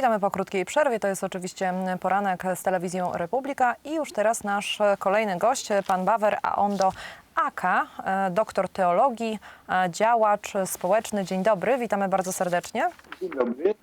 Witamy po krótkiej przerwie. To jest oczywiście poranek z telewizją Republika i już teraz nasz kolejny gość, pan Bawer Aondo Aka, e, doktor teologii, e, działacz społeczny. Dzień dobry, witamy bardzo serdecznie. Dzień dobry.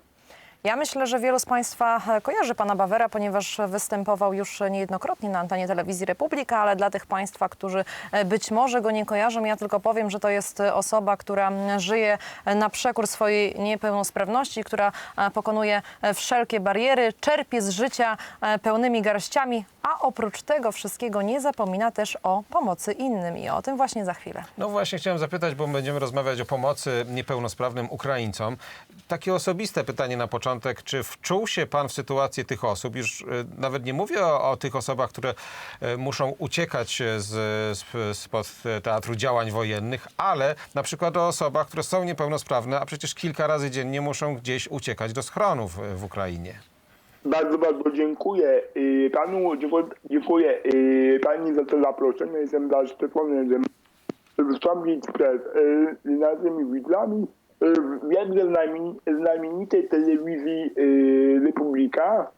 Ja myślę, że wielu z Państwa e, kojarzy pana Bawera, ponieważ występował już niejednokrotnie na antenie telewizji Republika, ale dla tych Państwa, którzy e, być może go nie kojarzą, ja tylko powiem, że to jest osoba, która żyje e, na przekór swojej niepełnosprawności, która pokonuje wszelkie bariery, czerpie z życia pełnymi garściami, a oprócz tego wszystkiego nie zapomina też o pomocy innym i o tym właśnie za chwilę. No właśnie chciałem zapytać, bo będziemy rozmawiać o pomocy niepełnosprawnym Ukraińcom. Takie osobiste pytanie na początek. Czy wczuł się pan w sytuację tych osób? Już e, nawet nie mówię o, o tych osobach, które e, muszą uciekać e, z, z, spod teatru działań wojennych, ale na przykład o osobach, które są niepełnosprawne, a przecież kilka razy dziennie muszą gdzieś uciekać do schronów w Ukrainie. Bardzo, bardzo dziękuję y, panu, dziękuję, dziękuję y, pani za to zaproszenie. Jestem zaszczycony, że wystąpić przed y, naszymi widzami y, jednej znamieni- znamienitej telewizji y, Republika.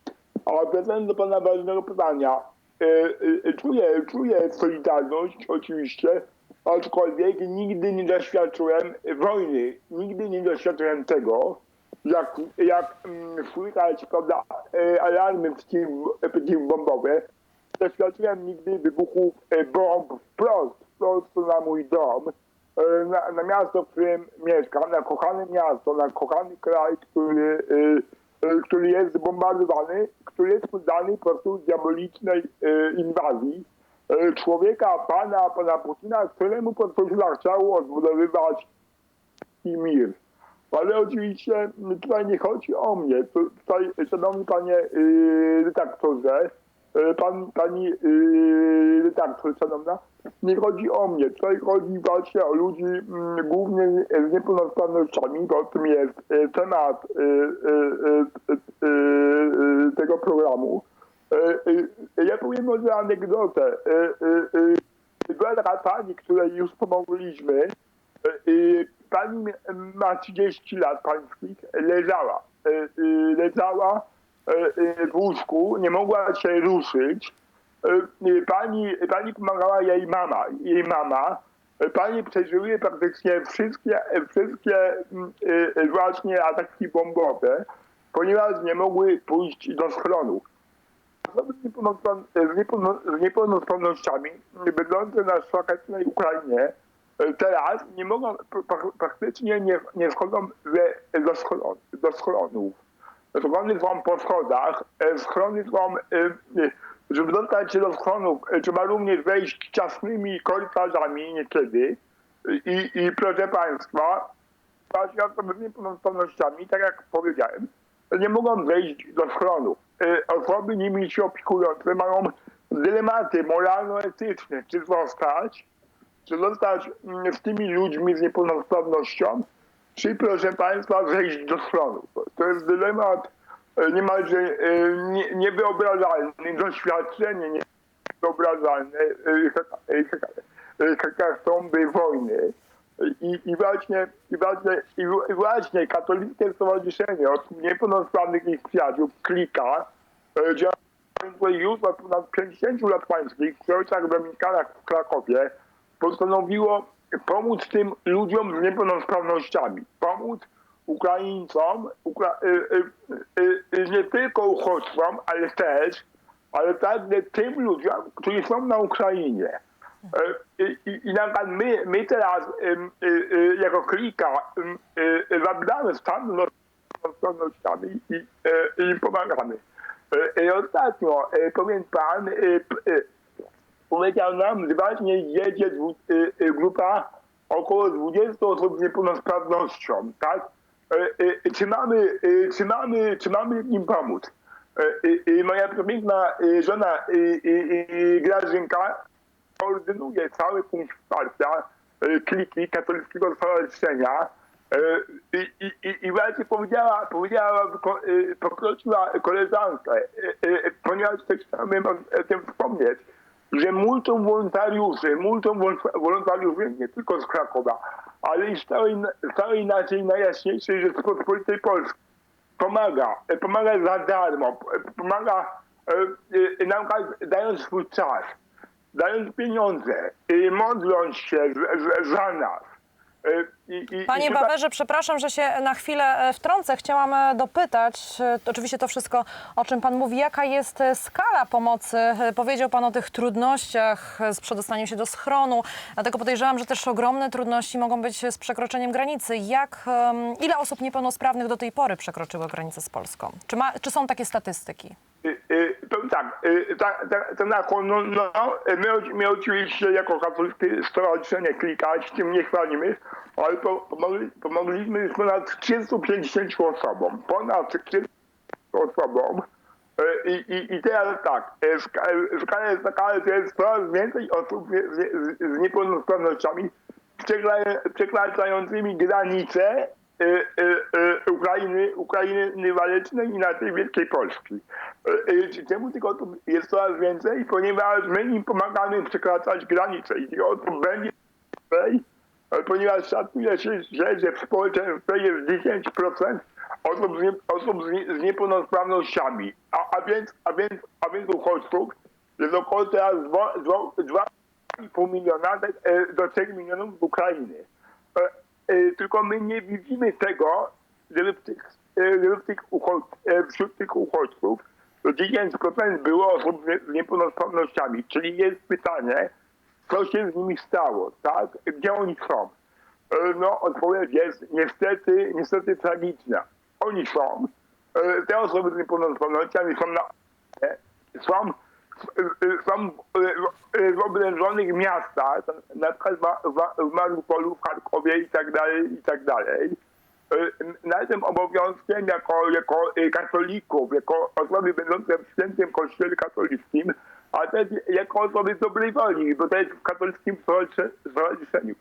A wracając do pana ważnego pytania, y, czuję, czuję solidarność oczywiście, aczkolwiek nigdy nie doświadczyłem wojny, nigdy nie doświadczyłem tego, jak, jak mm, słychać prawda, alarmy przeciw- przeciwbombowe. Doświadczyłem nigdy wybuchów bomb wprost, wprost na mój dom, na, na miasto, w którym mieszkam, na kochane miasto, na kochany kraj, który, e, e, który jest bombardowany, który jest poddany po prostu diabolicznej e, inwazji e, człowieka, pana, pana Putina, któremu po prostu chciało odbudowywać i mir. Ale oczywiście tutaj nie chodzi o mnie. Tu- Tutaj, szanowny panie redaktorze, pan, pani redaktor, szanowna, nie chodzi o mnie. Tutaj chodzi właśnie o ludzi mm, głównie z niepełnosprawnościami, bo tym jest yy, temat yy, yy, yy, yy, tego programu. Ja powiem może anegdotę. Była pani, której już pomogliśmy, Y, Pani ma 30 lat pańskich, leżała. Y, y, Leżała y, y, w łóżku, nie mogła się ruszyć. Y, y, Pani, pani pomagała jej mama. Jej mama. Y, Pani przeżyły praktycznie wszystkie, wszystkie mm, właśnie ataki bombowe, ponieważ nie mogły pójść do schronów. Osoby z niepełnospra- z niepełno- z niepełnosprawnościami będące na szlachetnej Ukrainie teraz nie mogą, pr- pr- praktycznie nie, nie wchodzą we- do, schron, do schronów. Schrony są po schodach, e, schrony są, żeby się do schronów, e, trzeba również wejść ciasnymi korytarzami niekiedy. I, i proszę Państwa, osoby z niepełnosprawnościami, tak jak powiedziałem, nie mogą wejść do schronów. E, Osoby nimi się opiekujące mają dylematy moralno-etyczne, czy zostać, czy zostać mm, z tymi ludźmi z niepełnosprawnością, czy proszę Państwa wejść do schronów. To jest dylemat niemalże e, nie- niewyobrażalny, doświadczenie niewyobrażalne e, katastrofy wojny. I, i, właśnie, i, właśnie, i, i właśnie katolickie stowarzyszenie od niepełnosprawnych ich przyjaciół, klika, e, działające już od ponad 50 lat pańskich w Ojcach Dominikanach w Krakowie, postanowiło pomóc tym ludziom z niepełnosprawnościami. Pomóc Ukraińcom, Ukra- y, y, y, nie tylko uchodźcom, ale też, ale także tym ludziom, którzy są na Ukrainie. E, I, i, i na przykład my, my teraz jako klika zabieramy stan niepełnosprawnościami i, e, i pomagamy. E, I ostatnio, powiem pan, powiedział nam, że właśnie jedzie grupa około 20 osób z niepełnosprawnością, tak? Y, y, Czy mamy, y, czy mamy, czy mamy im pomóc? Moja przepiękna żona Grażynka koordynuje cały punkt wsparcia kliki katolickiego stowarzyszenia i, i, i, właśnie powiedziała, powiedziała poprosiła koleżankę, ponieważ też chciałbym o tym wspomnieć, że multum wolontariuszy, wol- wolontariuszy nie tylko z Krakowa, ale i z całej naszej najjaśniejszej Rzeczypospolitej Polskiej pomaga, e, pomaga za darmo, p- pomaga e, e, na przykład dając swój czas, dając pieniądze, e, modląc się za nas. E, i- i- Panie i tutaj- Bawerze, przepraszam, że się na chwilę e, wtrącę. Chciałam e, dopytać, oczywiście to wszystko, o czym Pan mówi, jaka jest skala pomocy? Powiedział Pan o tych trudnościach z przedostaniem się do schronu, dlatego podejrzewam, że też ogromne trudności mogą być z przekroczeniem granicy. Jak, ile osób niepełnosprawnych do tej pory przekroczyło granicę z Polską? Czy, ma, czy są takie statystyki? To tak, y, tak, tak, to na no, no, my, my oczywiście jako katolickie stowarzyszenie klikać, tym nie chwalimy, ale po- pomogli, pomogliśmy już ponad 350 osobom, ponad 300 osobom. Y, I, i, I teraz tak, ska- skala jest taka, że jest coraz więcej osób z, z, z niepełnosprawnościami przekra- przekraczającymi granice Ukrainy, Ukrainy walecznej i na tej Wielkiej Polski. Czemu tych osób jest coraz więcej? Ponieważ my im pomagamy przekraczać granice i tych osób będzie więcej, ponieważ szacuje się, że, że w społeczeństwie jest 10% osób z, nie, osób z, nie, z niepełnosprawnościami, a, a, więc, a, więc, a więc uchodźców jest około teraz 2,5 miliona e, do 3 milionów z Ukrainy. E, Tylko my nie widzimy tego, żeby, w tych, e, żeby tych uchodź, e, wśród tych uchodźców 10% było osób z niepełnosprawnościami. Czyli jest pytanie, co się z nimi stało, tak? Gdzie oni są? No, odpowiedź jest niestety, niestety tragiczna. Oni są. Te osoby z niepełnosprawnościami są na są, są e, e, w oblężonych miastach, na przykład w Ma- w- w Mariupolu, w Charkowie i tak dalej, i tak dalej. Obowiązkiem jako, jako katolików, jako osoby będące w świętym kościele katolickim, a też jako osoby dobrej woli, bo też w katolickim stowarzysze- stowarzyszeniu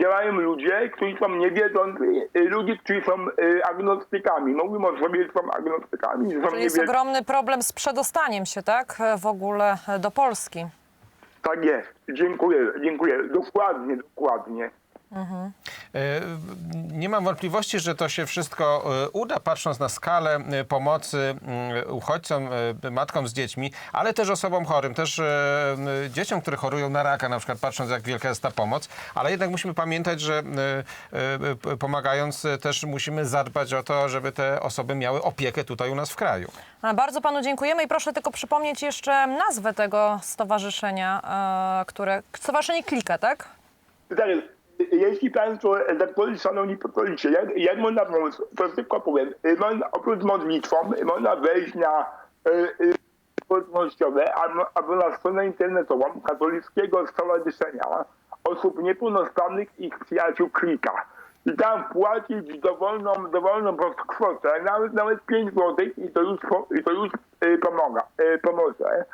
działają ludzie, którzy są niewierzący, ludzie, którzy są e, agnostykami. Mówimy o sobie, że są agnostykami, że są Czyli jest ogromny problem z przedostaniem się, tak? W ogóle e, do Polski. Tak jest. Dziękuję, dziękuję. Dokładnie, dokładnie. E, Nie mam wątpliwości, że to się wszystko e, uda, patrząc na skalę e, pomocy mm, uchodźcom, matkom z dziećmi, ale też osobom chorym, też dzieciom, które chorują na raka, na przykład patrząc, jak wielka jest ta pomoc. Ale jednak musimy pamiętać, że pomagając też musimy zadbać o to, żeby te osoby miały opiekę tutaj u nas w kraju. Bardzo panu dziękujemy i proszę tylko przypomnieć jeszcze nazwę tego stowarzyszenia, które... Stowarzyszenie Klika, tak? Jest. Jeśli Państwo, e, tak szanowni jak, jak można pomóc, to tylko powiem, można, oprócz modlitwą, można wejść na e, e, społecznościowe albo, albo na stronę internetową katolickiego stowarzyszenia osób niepełnosprawnych i ich przyjaciół Klika. I tam płacić dowolną, dowolną kwotę, nawet, nawet 5 zł i to już, i to już e, pomaga, pomoże.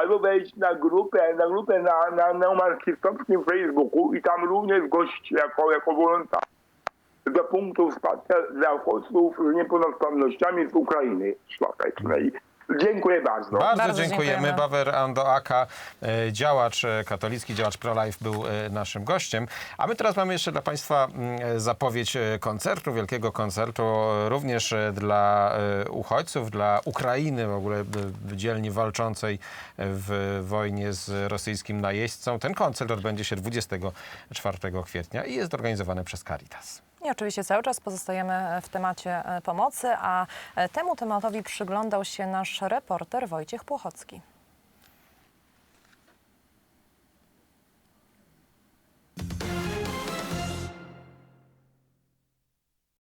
Albo wejść na grupę, na grupę na, na neumarxistowskim Facebooku i tam również zgłosić jako, jako wolontariusz do punktu wsparcia dla uchodźców z niepełnosprawnościami z Ukrainy szlachetnej. Dziękuję bardzo. Bardzo, Bardzo dziękujemy. dziękujemy. Bawer Andoaka, e, działacz e, katolicki, działacz pro-life był e, naszym gościem. A my teraz mamy jeszcze dla Państwa mm, zapowiedź e, koncertu, wielkiego koncertu, e, również e, dla e, uchodźców, dla Ukrainy w ogóle e, dzielnie walczącej w wojnie z rosyjskim najeźdźcą. Ten koncert odbędzie się 24 kwietnia i jest organizowany przez Caritas. I oczywiście cały czas pozostajemy w temacie e, pomocy, a e, temu tematowi przyglądał się nasz reporter Wojciech Płochocki.